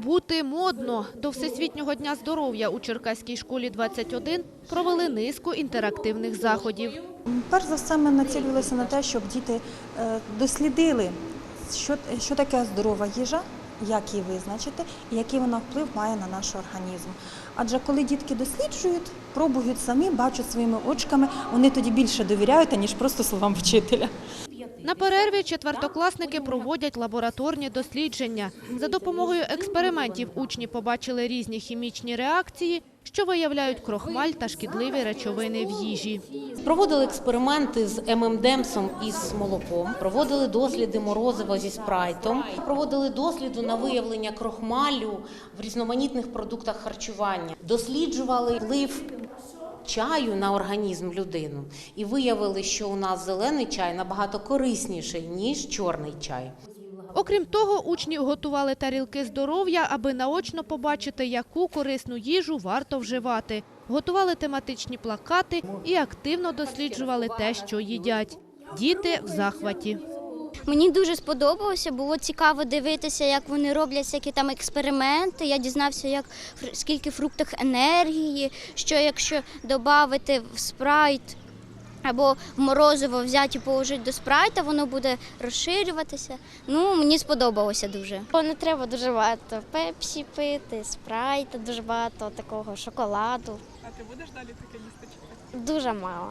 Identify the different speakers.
Speaker 1: бути модно. До Всесвітнього дня здоров'я у Черкаській школі 21 провели низку інтерактивних заходів.
Speaker 2: Перш за все, ми націлювалися на те, щоб діти е, дослідили, що таке здорова їжа, як її визначити і який вона вплив має на наш організм. Адже коли дітки досліджують, пробують самі, бачать своїми очками, вони тоді більше довіряють, ніж просто словам вчителя.
Speaker 1: На перерві четвертокласники проводять лабораторні дослідження. За допомогою експериментів учні побачили різні хімічні реакції, що виявляють крохмаль та шкідливі речовини в їжі.
Speaker 3: Проводили експерименти з ММДемсом і з молоком, проводили досліди морозива зі спрайтом, проводили досліди на виявлення крохмалю в різноманітних продуктах харчування, досліджували вплив чаю на організм людини і виявили, що у нас зелений чай набагато корисніший ніж чорний чай.
Speaker 1: Окрім того, учні готували тарілки здоров'я, аби наочно побачити, яку корисну їжу варто вживати. Готували тематичні плакати і активно досліджували те, що їдять. Діти в захваті.
Speaker 4: Мені дуже сподобалося, було цікаво дивитися, як вони роблять всякі там експерименти. Я дізнався, як скільки в фруктах енергії, що якщо додати в спрайт або в морозиво взяти і положити до спрайта, воно буде розширюватися. Ну, мені сподобалося дуже. Не треба дуже багато пепсі пити, спрайта, дуже багато такого шоколаду.
Speaker 5: А ти будеш далі таке їсти?
Speaker 4: Дуже мало.